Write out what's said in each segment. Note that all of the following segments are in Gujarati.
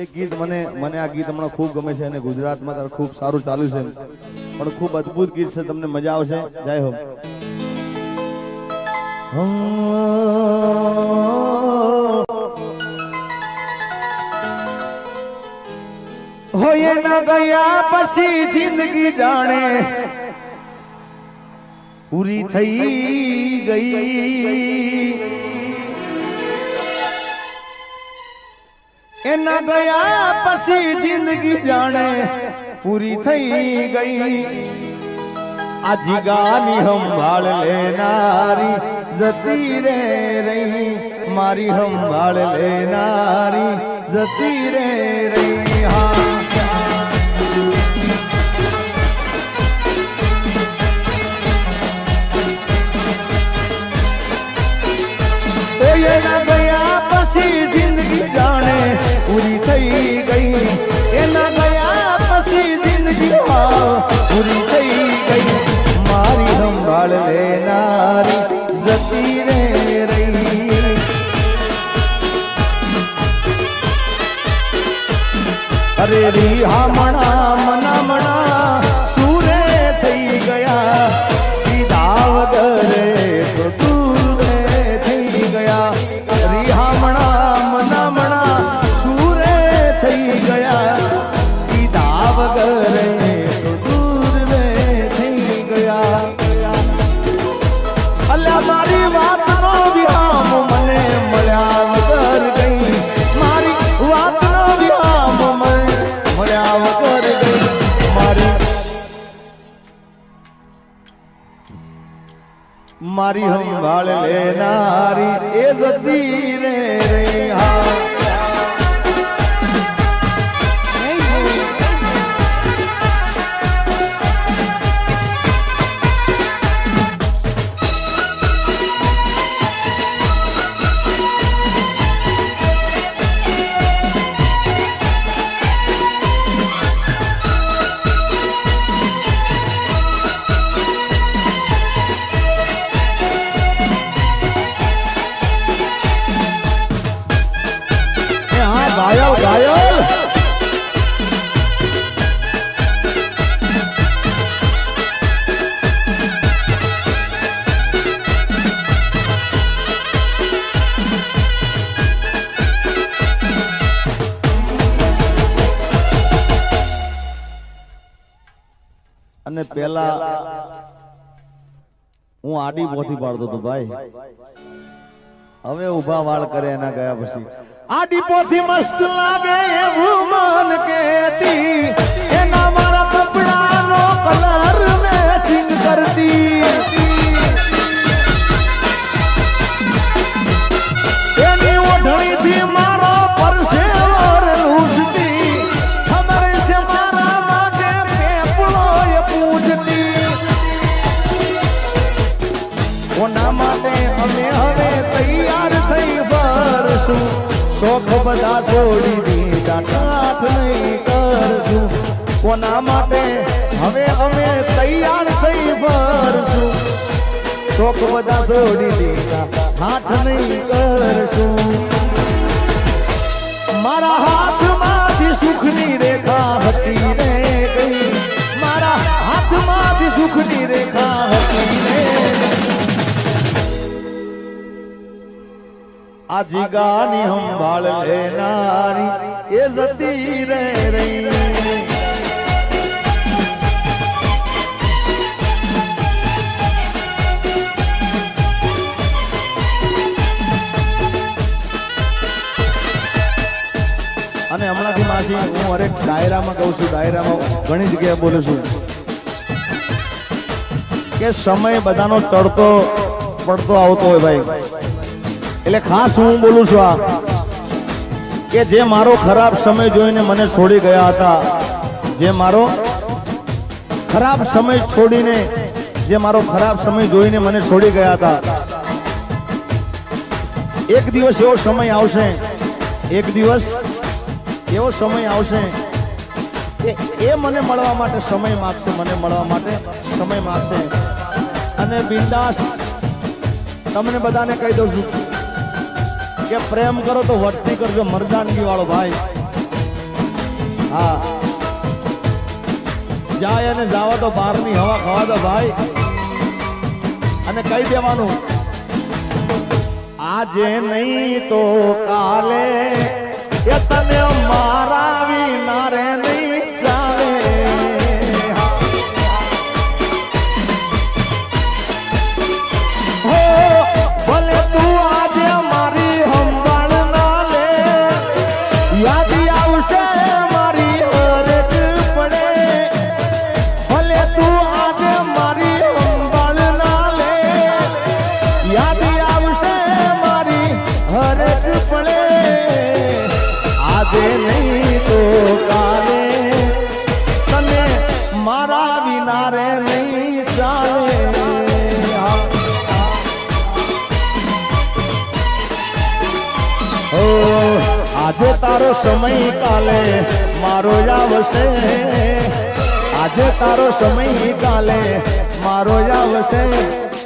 એક ગીત મને મને આ ગીત હમણાં ખૂબ ગમે છે અને ગુજરાતમાં તાર ખૂબ સારું ચાલ્યું છે. પણ ખૂબ અદ્ભુત ગીત છે, તમને મજા આવશે. જય હો. હોય ન ગયા પછી જિંદગી જાણે. પૂરી થઈ ગઈ. એના ગયા પછી જિંદગી જાણે પૂરી થઈ ગઈ. આ જીગાની સંભાળ લેનારી જતી રે રહી. મારી સંભાળ લેનારી જતી રે રહી. અરે રી હામણા મારી સંભાળ લેનારી. એ જતી રે રે અને પેલા હું આડી પોથી પાડતો હતો ભાઈ. હવે ઊભા વાળ કરે એના ગયા પછી. આડી પોથી મસ્ત લાગે એવું મન કેતી એના મારા કપડાનો કલર મેચિંગ કરતી. શોખ બધા છોડી દીધા કાઠ નહીં કરશું કોના માટે હવે અમે તૈયાર થઈ ભરશું શોખ બધા છોડી દીધા હાથ નહીં કરશું મારા હાથમાંથી સુખની રેખા હતી રે ગઈ મારા હાથમાંથી સુખની રેખા હતી રે આ જીગાની સંભાળ લેનારી એ જતી રે રહી. અને હમણાંથી માસી હું હરેક ડાયરામાં કહું છું, ડાયરામાં ઘણી જગ્યાએ બોલું છું કે સમય બધાનો ચડતો પડતો આવતો હોય ભાઈ. એટલે ખાસ હું બોલું છું આ, કે જે મારો ખરાબ સમય જોઈને મને છોડી ગયા હતા, જે મારો ખરાબ સમય છોડીને, જે મારો ખરાબ સમય જોઈને મને છોડી ગયા હતા. એક દિવસ એવો સમય આવશે, એક દિવસ એવો સમય આવશે કે એ મને મળવા માટે સમય માગશે, મને મળવા માટે સમય માગશે. અને બિંદાસ તમને બધાને કહી દઉં છું કે પ્રેમ કરો તો વર્તી કરજો મરદાનગી વાળો ભાઈ. હા. જાય અને જાવા તો બહારની હવા ખાવા દો ભાઈ. અને કહી દેવાનું, આજે નહીં તો કાલે એ તને મારા વિના રે તારો સમય કાલે મારો આવશે. આજે તારો સમય કાલે મારો આવશે.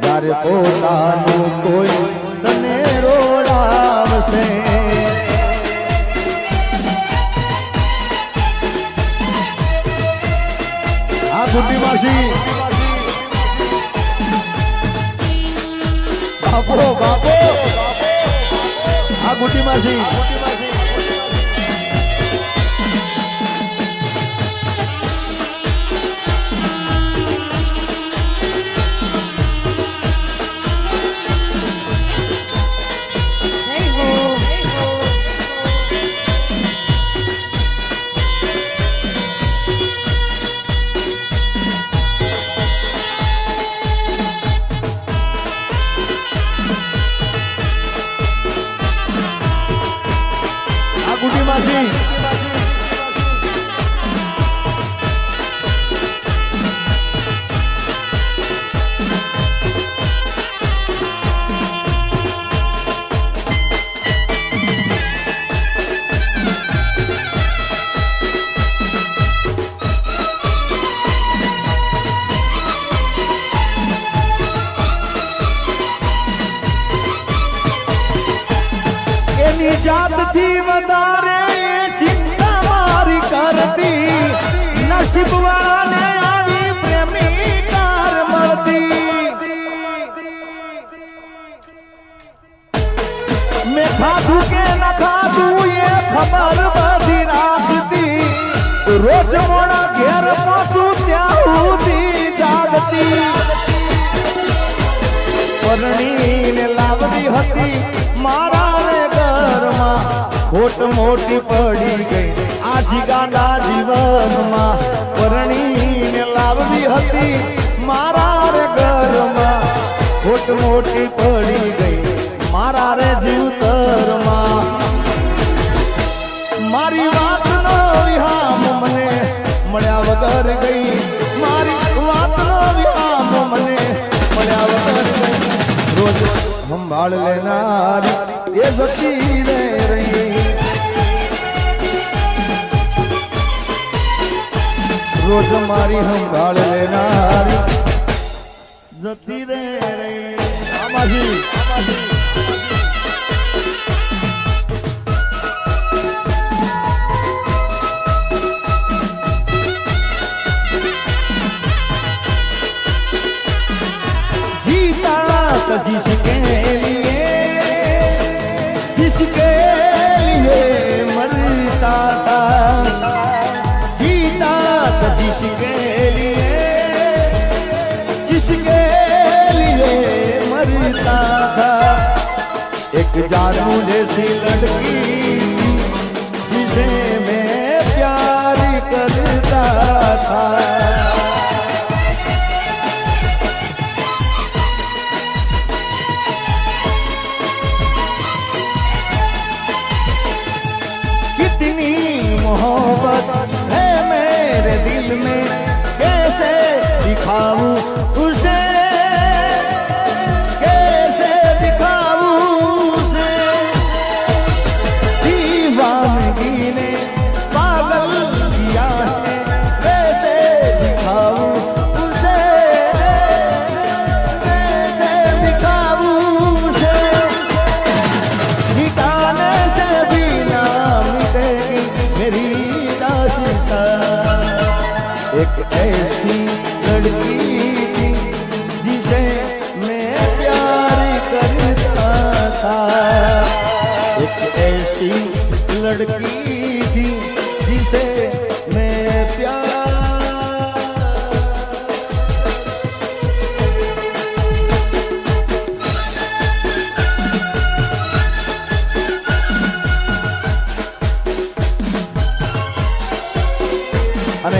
જ્યારે પોતાનું કોઈ તને રોડાવશે. આ ગુટી માસી. બાપો બાપો. આ ગુટી માસી. આ ગુड्डी એ ખબર બધી રાખતી. રોજ મોડા ઘેર પહોંચું ત્યાં સુધી જાગતી. પરણીને લાવતી હતી મારા ખોટ મોટી પડી ગઈ. આજી ગાંડા જીવનમાં પરણીને લાવવી હતી મારા રે ઘરમાં. ખોટ મોટી પડી ગઈ મારા રે જીવતરમાં. મારી વાતનો વિહામ મને મળ્યા વગર ગઈ. મારી વાતનો વિહામ મને મળ્યા વગર ગઈ. રોજ સંભાળ લેનારી એ જતી રે રહી. રોજ મારી સંભાળ લેનારી જતી રે રહી આમાંથી जीता तो जिसके लिए जिसके जानू जैसी लड़की जिसे मैं प्यार करता था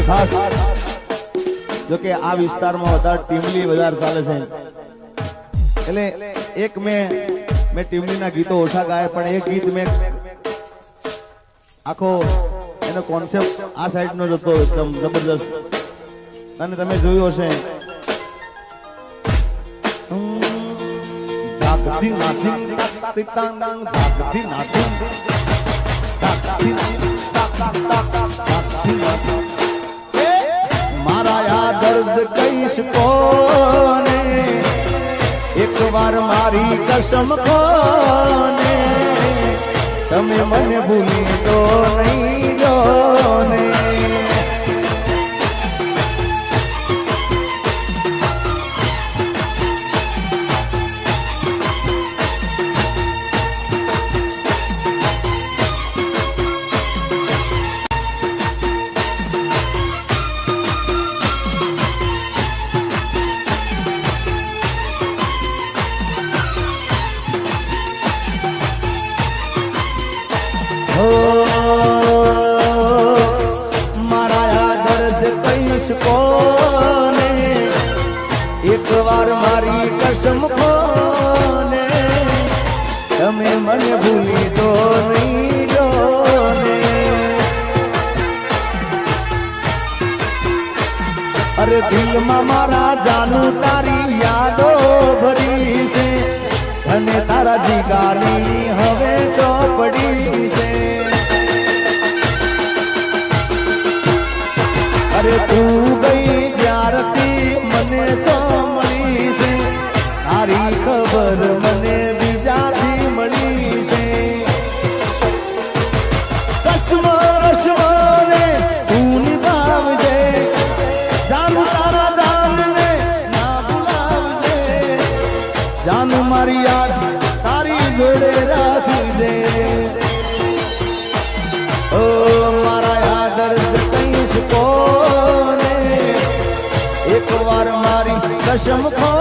ખાસ. જો કે આ વિસ્તારમાં વધારે ટીમલી વધારે ચાલે છે. એટલે એક મેં મેં ટીમલીના ગીતો ઓછા ગાયા, પણ એક ગીત મેં આખો એનો કોન્સેપ્ટ આ સાઈડનો જ હતો એકદમ જબરદસ્ત અને તમે જોયું હશે. ધાકથી નાથી યાદ કહીશ કોને? એકવાર મારી કસમ કોને? તમે મને ભૂલી તો નહીં જો ને 怎么破？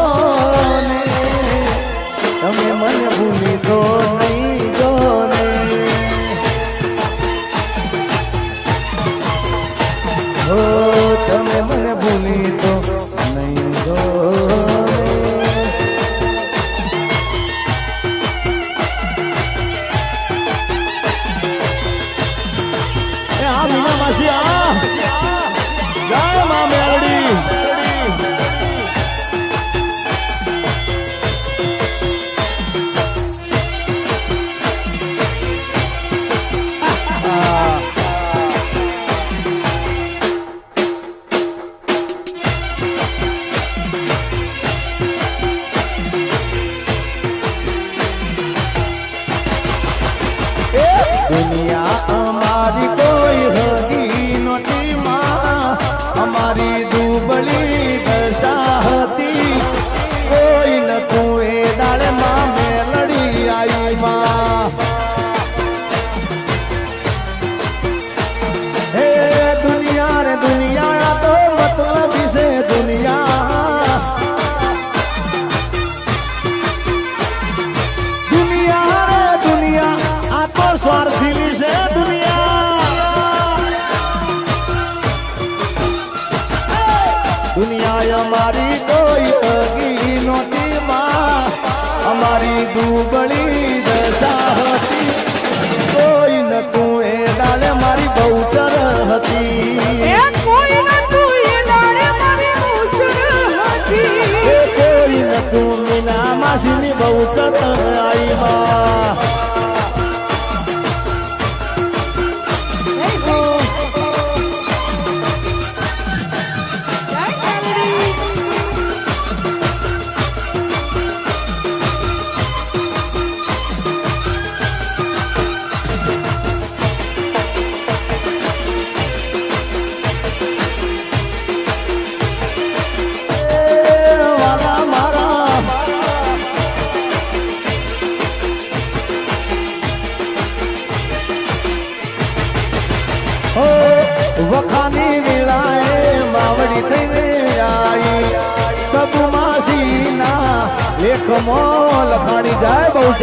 아직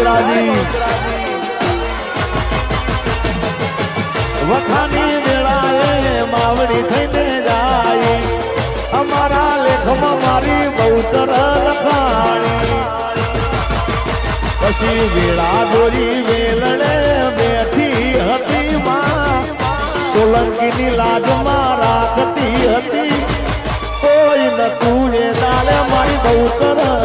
જાય વખાની મેળાએ માવડી થઈને જાય. અમારા લેખમાં મારી બહુચર લખાણી. પછી વેળા દોરી વેલણે બેઠી હતી માં. સોલંકીની લાજમાં રાખતી હતી. કોઈ નતું એ દાલે મારી બહુ આવી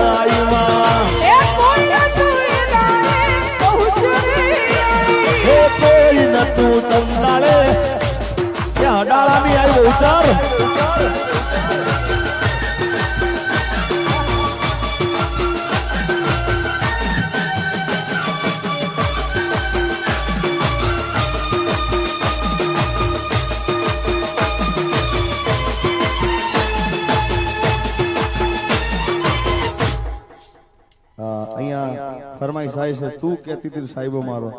તું કહેતી હતી સાહેબો મારો.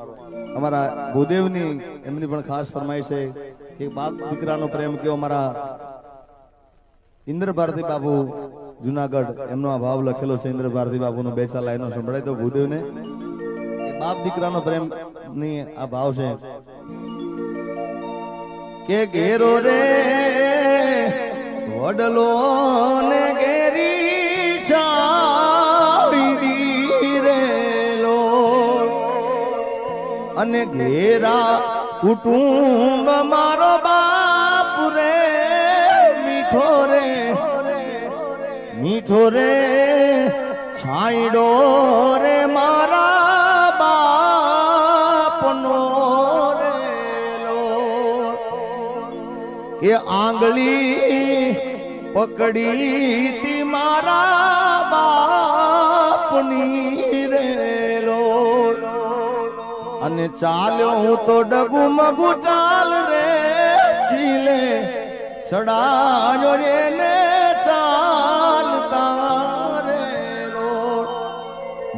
અમારા ભૂદેવની એમની પણ ખાસ ફરમાઈશ છે કે બાપ દીકરાનો પ્રેમ કયો અમારા ઇન્દ્ર ભારતી બાપુ જુનાગઢ, એમનો આ ભાવ લખેલો છે ઇન્દ્ર ભારતી બાપુનો બે ચાર લાઈનો સંભળાય તો ભૂદેવને. બાપ દીકરાનો પ્રેમની આ ભાવ છે. કે ઘેરો રે વડલો ને ઘેરી છાડી અને ઘેરા કુટુંબ મારો બાપ રે, મીઠો રે મીઠો રે, છાંયડો રે મારા બાપનો રેલો એ આંગળી પકડી મારા બાપની રેલો અને ચાલ્યો હું તો ડગુ મગુ ચાલ રે છીલે. ચડાયો રે ને ચાલતા રે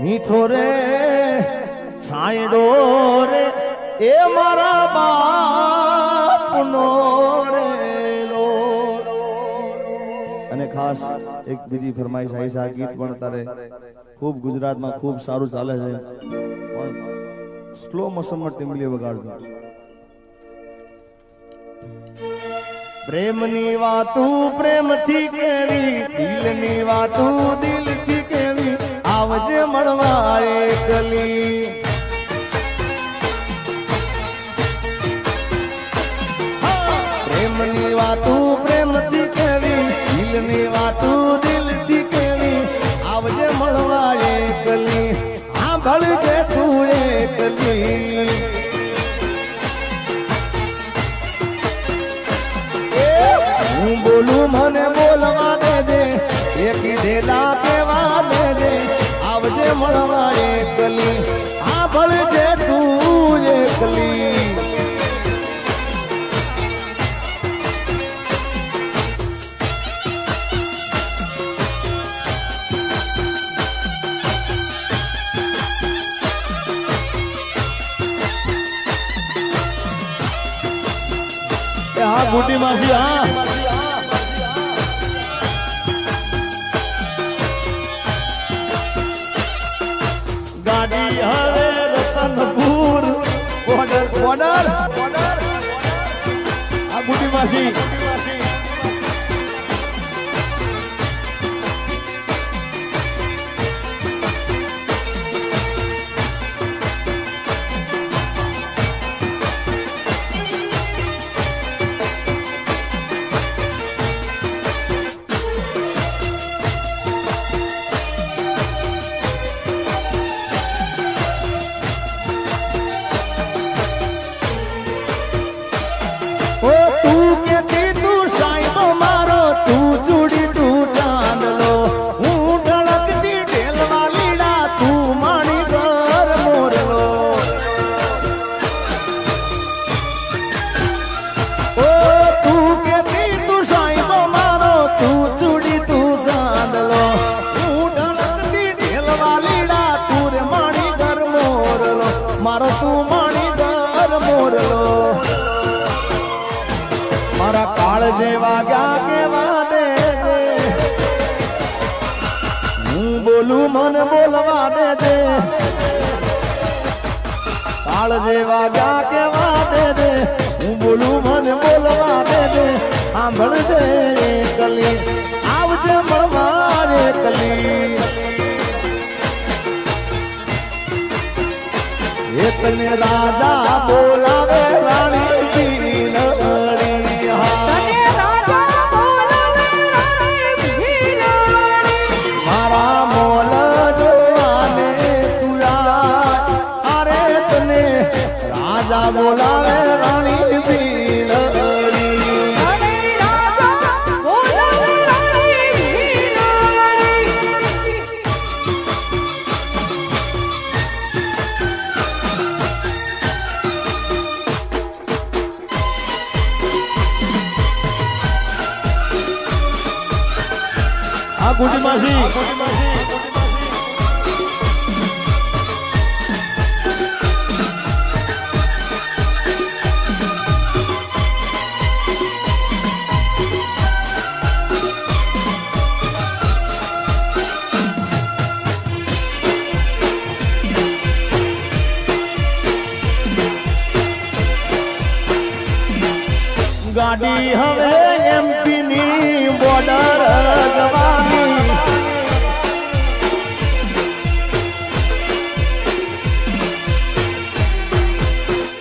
મીઠો રે, છાંયડો રે, એ મારા બાપનો અને ખાસ એક બીજી ફરમાઈશ આવી છે આ ગીત પણ તારે ખૂબ ગુજરાતમાં ખૂબ સારું ચાલે છે. સ્લો મોશનમાં ટીમલી વગાડજો પ્રેમની વાતું પ્રેમથી કેવી, દિલની વાતું દિલથી કેવી, આવજે મળવા એકલી પ્રેમની વાતું પ્રેમથી કેવી, દિલની વાતું દિલથી કેવી, આવજે મળવા એકલી આ તું હું બોલું મને બોલવા દે. દે એ કીધેલા કેવા દે દે. આવજે મળવા બોર્ડર આ ગુડી માસી રાજા આ ગુડી માસી ગાડી હવે